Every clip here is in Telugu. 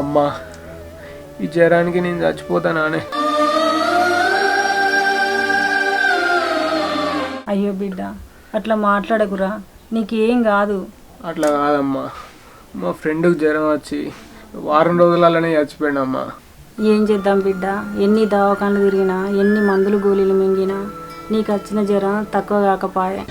అమ్మా ఈ జ్వరానికి నేను చచ్చిపోతానానే అయ్యో బిడ్డ అట్లా మాట్లాడకురా. నీకేం కాదు. అట్లా కాదమ్మా. మా ఫ్రెండ్కి జ్వరం వచ్చి వారం రోజులలోనే చచ్చిపోయాడమ్మా. ఏం చేద్దాం బిడ్డ? ఎన్ని దవాఖానలు తిరిగినా ఎన్ని మందులు గోళీలు మింగినా నీకు వచ్చిన జ్వరం తక్కువ కాకపాయే.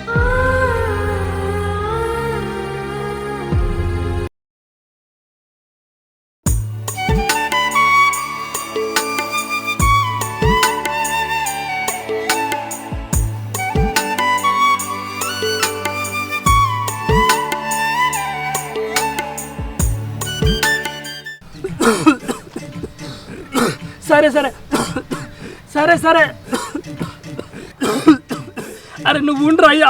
సరే సరే. సరే సరే. అరే నువ్వు ఉండరా అయ్యా.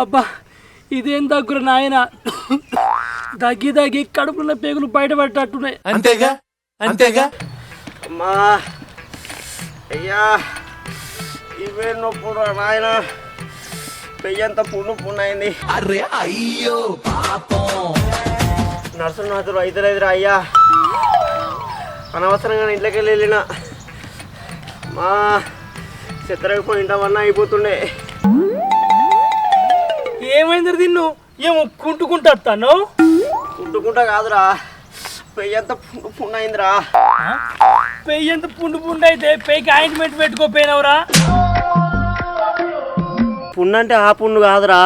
అబ్బా ఇదేం దగ్గర నాయన? దగ్గి దగ్గి కడుపులో పేగులు బయటపడేటట్టున్నాయి. అంతేగా? అంతేగా? అమ్మా. అయ్యా ఇవే నొప్పుడు నాయన. పెయ్యంత పుండు పుండైంది అరే అయ్యో పాపం. నర్సు నాతో అయితే లేదురా అయ్యా. అనవసరంగా ఇంట్లోకి వెళ్ళి వెళ్ళిన. మా చిత్రకపోయి ఇంటమన్నా అయిపోతుండే. ఏమైంది తిన్ను ఏమో కుంటుకుంటా వస్తాను? కుట్టుకుంటా కాదురా. పెయ్యంత పుండు పుండైందిరా పెయ్యి ఎంత పుండు పుండు అయితే పెయ్యికి ఆయింట్మెంట్ పెట్టుకోపోయినవరా? పుండు అంటే ఆ పుండు కాదురా.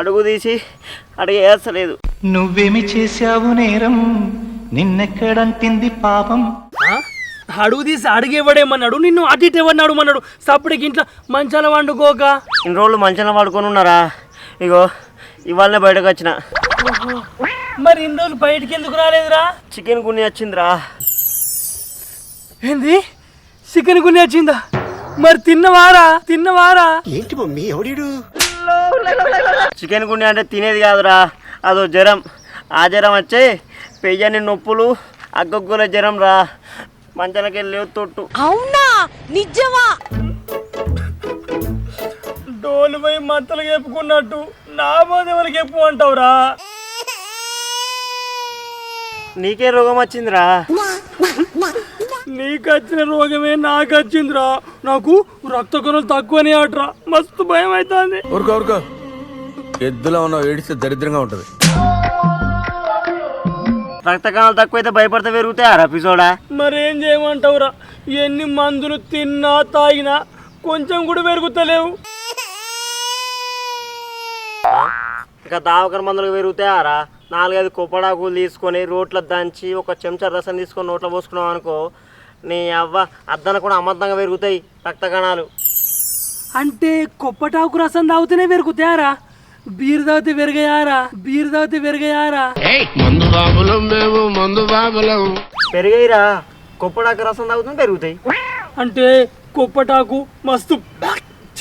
అడుగు తీసి అడుగు వేస్తలేదు నువ్వేమి చేశావు నేరం? నిన్నెక్కడంటింది పాపం? అడుగు తీసి అడిగేవాడేమన్నాడు? నిన్ను అటు ఇటు ఎవరిని అడుగుమన్నాడు? సప్పుడికి ఇంట్లో మంచాల వండుకోక. ఇన్ని రోజులు మంచిగా పడుకొని ఉన్నారా? ఇగో ఇవాళనే బయటకు వచ్చిన. మరి ఇన్ని రోజులు బయటికి ఎందుకు రాలేదురా? చికెన్ గుని వచ్చిందిరా. ఏంది? చికెన్ గుని వచ్చిందా? మరి తిన్నవారా? తిన్నవారా? చికెన్ గుండె అంటే తినేది కాదురా. అదో జ్వరం. ఆ జ్వరం వచ్చే పెయ్యని నొప్పులు అగ్గొగ్గుల జ్వరం రా. మంచాలకి వెళ్ళి తొట్టు డోలు పోయి మత్తలు చెప్పుకున్నట్టు నా బాధ ఎవరికి చెప్పు అంటావురా? నీకే రోగం వచ్చిందిరా. నీకు వచ్చిన రోగమే నాకు వచ్చిందిరా నాకు రక్త కణాలు తక్కువనే ఆటరా. మస్తు భయం అవుతుంది ఊరుకో ఊరుకో. ఎద్దులో ఉన్న ఏడిస్తే దరిద్రంగా ఉంటది. రక్త కణాలు తక్కువైతే భయపడితే పెరుగుతాయా పిసోడా? మరేం చేయమంటావురా? ఎన్ని మందులు తిన్నా తాగినా కొంచెం కూడా పెరుగుతలేవు. ఇక దావకర మందులకు పెరుగుతాయారా నాలుగైదు కుప్పడాకులు తీసుకొని రోట్ల దంచి ఒక చెంచా రసం తీసుకొని నోట్లో పోసుకున్నాం అనుకో నీ అవ్వ అద్దన కూడా అమర్థంగా పెరుగుతాయి రక్త కణాలు అంటే కొప్పటాకు రసం తాగితేనే పెరుగుతాయారా బీర్ తాగితే పెరిగాయారా? బీర్ తాగితే పెరిగాయారా పెరిగాయిరా. కుప్పడాకు రసం తాగుతుంది పెరుగుతాయి. అంటే కొప్పటాకు మస్తు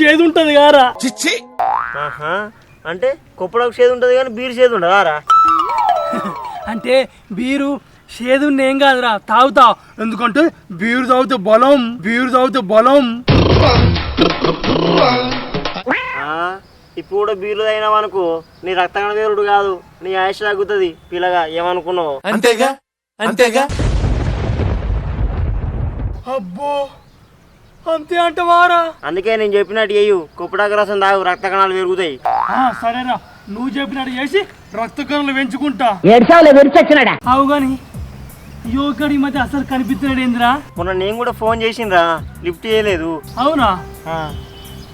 చేదు ఉంటది కారా చిచ్చి. ఆహా. అంటే కుప్పడాకు చేదు ఉంటుంది కానీ బీరు చేదు ఉండదా అంటే బీరు చేదు ఏం కాదురా తాగుతా. ఎందుకంటే బీరు తాగితే బలం బీరు తాగితే బలం. ఇప్పుడు కూడా బీర్లు అనుకో నీ రక్త కణ వేరుడు కాదు నీ ఆయుష్ తగ్గుతుంది. పిల్లగా ఏమనుకున్నావు? అంతేగా? అంతేగా? అబ్బో అంతే అంటవారా? అందుకే నేను చెప్పినట్టు చేయు కుప్పడాకు రసం తాగు రక్త కణాలు పెరుగుతాయి. ఆ, సరేరా నువ్వు చెప్పినట్టు చేసి రక్త కణాలు పెంచుకుంటా అవు గాని యువకుడు ఈ మధ్య అసలు కనిపించలేడు ఏందిరా? మొన్న నేను కూడా ఫోన్ చేసిండ్రా లిఫ్ట్ చేయలేదు. అవునా? ఆ,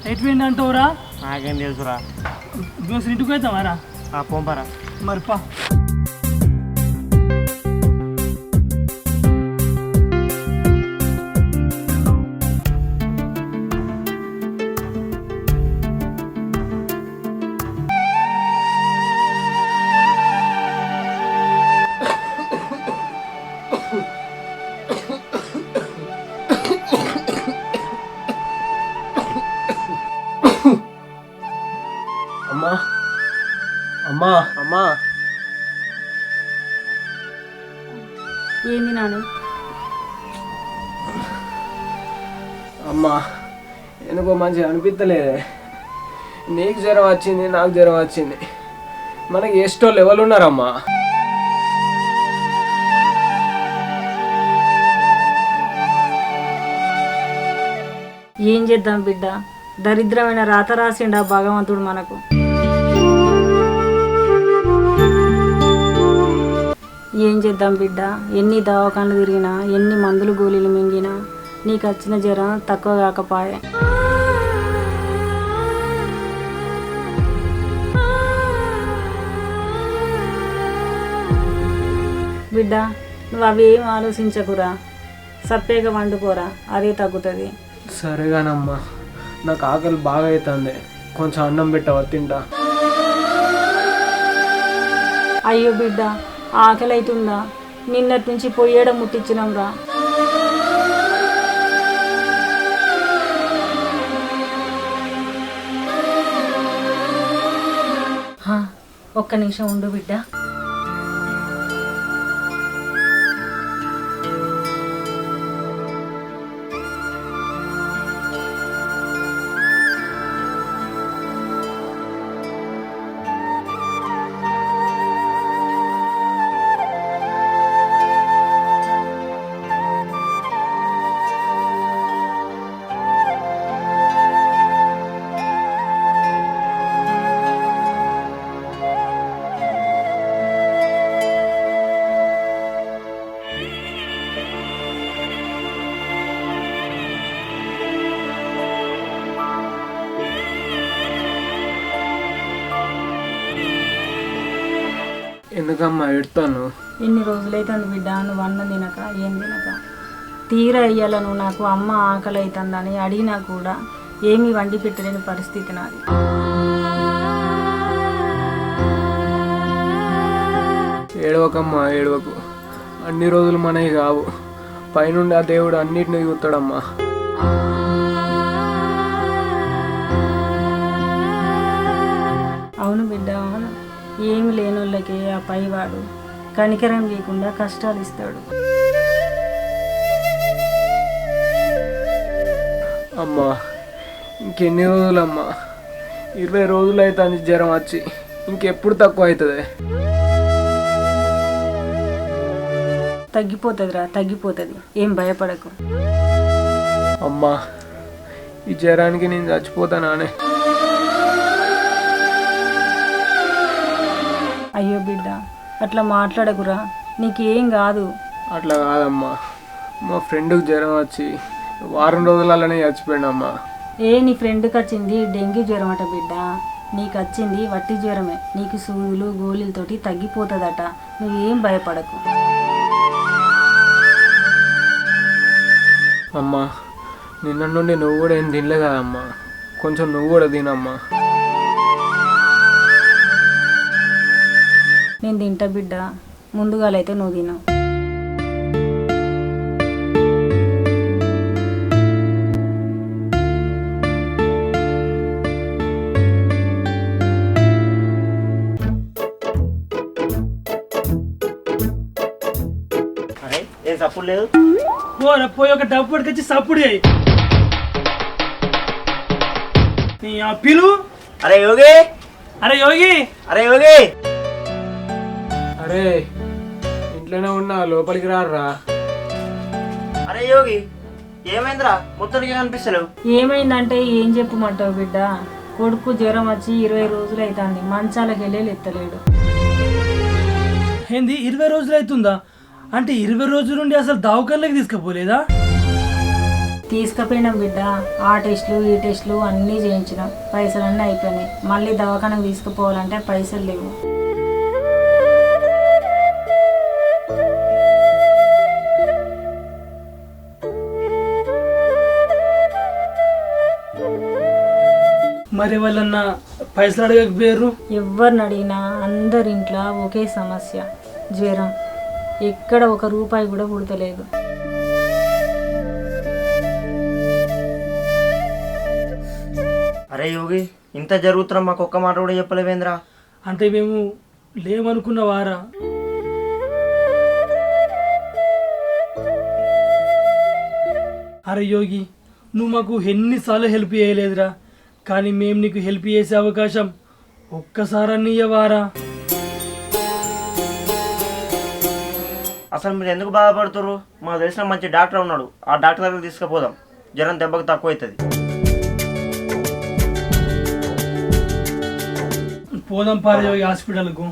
ఎటువంటి అంటావురా నాకేం తెలుసురా దోశ ఇంటికి వెళ్తావారా ఆ పంపరా మరి పా. అమ్మా. అమ్మా. ఏంది నాను అమ్మా ఎందుకో మంచిగా అనిపించలేదే నీకు జ్వరం వచ్చింది నాకు జ్వరం వచ్చింది. మనకి ఎస్టో లెవెల్ ఉన్నారమ్మా? ఏం చేద్దాం బిడ్డ? దరిద్రమైన రాతరాసిండా భగవంతుడు మనకు. ఏం చేద్దాం బిడ్డ? ఎన్ని దవాఖాన్లు తిరిగినా ఎన్ని మందులు గోళీలు మింగినా నీకు వచ్చిన జ్వరం తక్కువ కాకపాయే. బిడ్డ నువ్వు అవి ఏం ఆలోచించకురా? సప్పేగా వండుకోరా? అదే తగ్గుతుంది. సరేగానమ్మా నాకు ఆకలి బాగా అవుతుంది కొంచెం అన్నం పెట్టవా తింటా. అయ్యో బిడ్డ ఆకలి అవుతుందా నిన్నటి నుంచి పొయ్యేడ ముట్టించినాంరా ఒక్క నిమిషం ఉండు బిడ్డ. ఎందుకమ్మా ఎడతాను? ఎన్ని రోజులైతుంది బిడ్డ నువ్వు అన్నం తినక ఏం తినక. తీరా అయ్యాల నువ్వు నాకు అమ్మ ఆకలి అవుతుందని అడిగినా కూడా ఏమీ వండి పెట్టలేని పరిస్థితి నాది. ఏడవకమ్మా ఏడవకు. అన్ని రోజులు మనవి కావు. పైనుండి ఆ దేవుడు అన్నిటిని చూస్తాడమ్మా లేనోళ్ళకి ఆ పైవాడు కనికరం లేకుండా కష్టాలు ఇస్తాడు. అమ్మా ఇంకెన్ని రోజులమ్మా? ఇరవై రోజులు అవుతుంది జ్వరం వచ్చి ఇంకెప్పుడు తక్కువ అవుతుంది? తగ్గిపోతుందిరా తగ్గిపోతుంది. ఏం భయపడకు. అమ్మా ఈ జ్వరానికి నేను చచ్చిపోతానానే అయ్యో బిడ్డ అట్లా మాట్లాడకురా. నీకేం కాదు. అట్లా కాదమ్మా. మా ఫ్రెండ్కి జ్వరం వచ్చి వారం రోజులలోనే చచ్చిపోయాడమ్మా. ఏ నీ ఫ్రెండ్కి వచ్చింది డెంగ్యూ జ్వరం అట బిడ్డ. నీకు వచ్చింది వట్టి జ్వరమే. నీకు సూదులు గోళీలతోటి తగ్గిపోతుందట. నువ్వేం భయపడకు. అమ్మా నిన్న నుండి నువ్వు కూడా ఏం తినలే కదమ్మా కొంచెం నువ్వు కూడా తినమ్మా. నేను తింటా బిడ్డ. ముందుగాలైతే నువ్వు తిను. అరే ఏం సప్పుడు లేదు పోరా పోయి ఒక డబ్బు పట్టుకొచ్చి సప్పుడు చేయి. నీ ఆ పిలు అరే యోగి! అరే యోగి! అరే యోగి! అరే ఇంట్లోనే ఉన్నా లోపలికి రారా అరే యోగి ఏమైందిరా? మొత్తానికి కనిపిస్తలేవు. ఏమైందంటే ఏం చెప్పమంటావు బిడ్డ? కొడుకు జ్వరం వచ్చి ఇరవై రోజులు అవుతుంది మంచాలకు వెళ్ళి ఎత్తలేడు. ఏంది ఇరవై రోజులు అవుతుందా అంటే ఇరవై రోజుల నుండి అసలు దవాఖానలోకి తీసుకుపోలేదా? తీసుకుపోయినాం బిడ్డ ఆ టెస్టులు ఈ టెస్టులు అన్నీ చేయించినాం. పైసలు అన్నీ అయిపోయినాయి. మళ్ళీ దవాఖానకు తీసుకుపోవాలంటే పైసలు లేవు. మరి వాళ్ళన్నా పైసలు అడగకపోయారు ఎవరిని అడిగినా అందరి ఇంట్లో ఒకే సమస్య జ్వరం. ఎక్కడ ఒక రూపాయి కూడా పుడతలేదు. అరే యోగి ఇంత జరుగుతున్నా మాకు ఒక్క మాట కూడా చెప్పలేవేంద్రా? అంటే మేము లేమనుకున్న వారా? అరే యోగి నువ్వు మాకు ఎన్నిసార్లు హెల్ప్ చేయలేదురా. కానీ మేము నీకు హెల్ప్ చేసే అవకాశం ఒక్కసారని ఇయ్యవారా? అసలు మీరు ఎందుకు బాధపడుతున్నారు మాకు తెలిసిన మంచి డాక్టర్ ఉన్నాడు. ఆ డాక్టర్ దగ్గర తీసుకుపోదాం. జ్వరం దెబ్బకు తక్కువ అవుతుంది పోదాం పారే హాస్పిటల్కు.